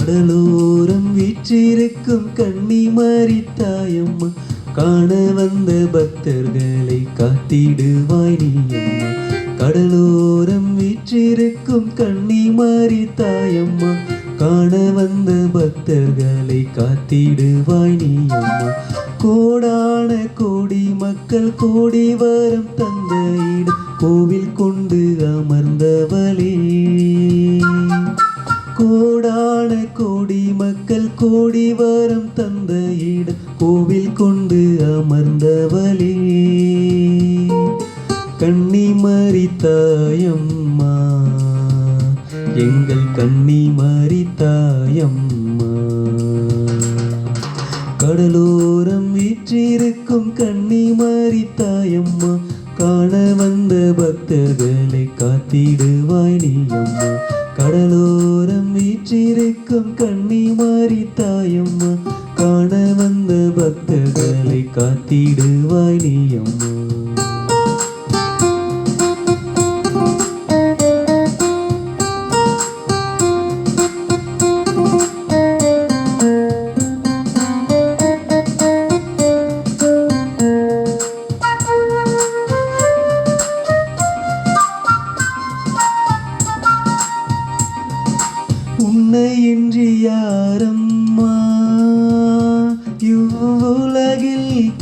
கடலோரம் வீற்றிருக்கும் கன்னிமாரி தாயம்மா காண வந்த பக்தர்களை காத்திடுவாய் நீ அம்மா கடலோரம் வீற்றிருக்கும் கன்னிமாரி தாயம்மா காண வந்த பக்தர்களை காத்திடுவாய் நீ அம்மா. கோடான கோடி மக்கள் கோடி வரம் தந்த இடம் கோவில் கொண்டு அமர்ந்தவளே. கோடான கோடி மக்கள் கோடி வரம் தந்த இடம் கோவில் கொண்டு அமர்ந்தவளே. கண்ணி மறித்தாயம்மா எங்கள் கண்ணி மாறி தாயம்மா கடலோரம் வீற்றிருக்கும் கண்ணி மாறி தாயம்மா காண வந்த பக்தர்களை காத்திடுவாய் நீ அம்மா கடலோரம் வீற்றிருக்கும் கண்ணி மாறி தாயம்மா காண வந்த பக்தர்களை காத்திடுவாய் நீ அம்மா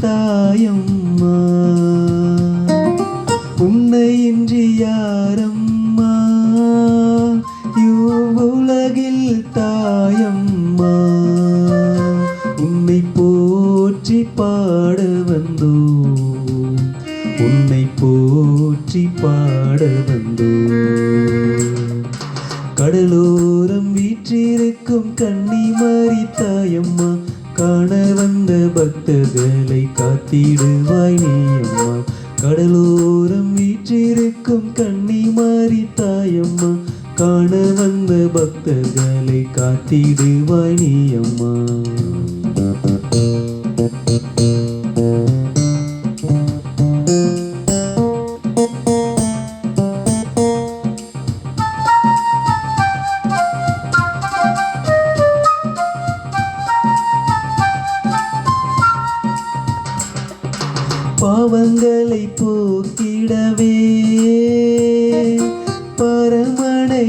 தாயம்மா உன்னை இன்றி யாரம்மா உலகில் தாயம்மா. உன்னை போற்றி பாட வந்தோம். உன்னை போற்றி பாட வந்தோம். கடலோரம் வீற்றிருக்கும் கன்னிமாரி தாயம்மா. காண வந்த பக்தர்களை காத்திடுவாய் நீ அம்மா. கடலோரம் வீற்றிருக்கும் கண்ணி மாறி தாயம்மா. காண வந்த பக்தர்களை காத்திடுவாய் நீ அம்மா. பாவங்களை போக்கிடவே. பரமனைன்றவளே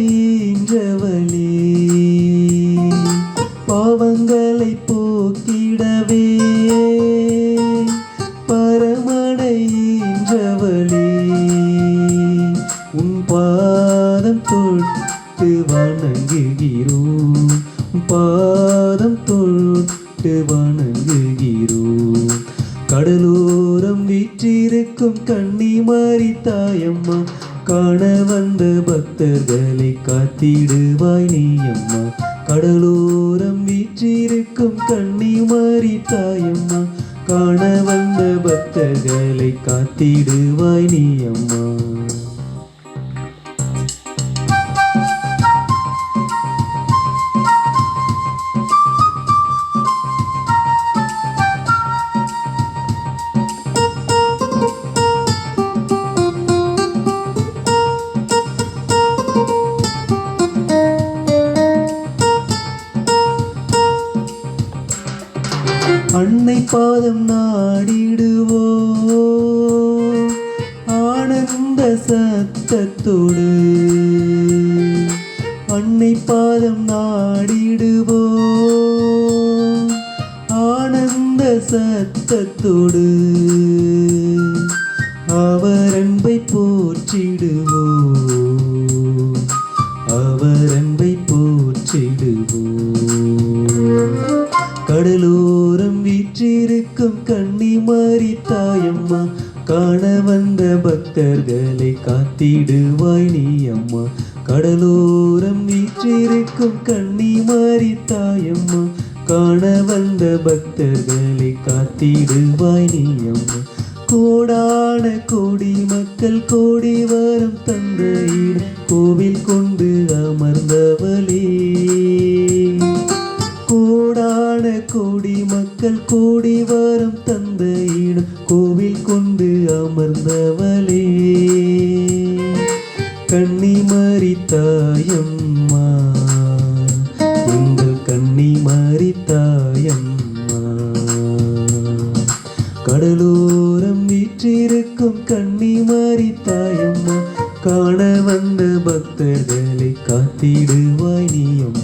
பாவங்களை போக்கிடவே. பரமனைன்றவளே உன் பாதம் தொட்டு வணங்குகிறோம் பாதம் தொட்டு வணங்குகிறோம் கடலூர் கண்ணிக்கும் கண்ணி மாறி தாயம்மா காண வந்த பக்தர்களை காத்திடுவாய் நீ அம்மா கடலோரம் வீற்றிருக்கும் கண்ணி மாறி தாயம்மா காண வந்த பக்தர்களை காத்திடுவாய் நீ அம்மா பாதம் நாடிடுவோ ஆனந்த சத்தத்தோடு அன்னை பாதம் நாடிடுவோ ஆனந்த சத்தத்தோடு அவர் அன்பை போற்றிடுவோ அவர் காண வந்த பக்தர்களை காத்திடுவாய் நீ அம்மா. கடலோரம் வீற்றிருக்கும் மாறி தாயம்மா காண வந்த பக்தர்களை காத்திடுவாய் நீ அம்மா. கோடான கோடி மக்கள் கோடி வரம் தந்த கோவில் கொண்டு அமர் மகளே கன்னிமரி தாயம்மா எங்கள் கன்னிமரி தாயம்மா கடலோரம் வீற்றிருக்கும் கன்னிமரி தாயம்மா காண வந்த பக்தர்களை காத்திடுவாய் நீயம்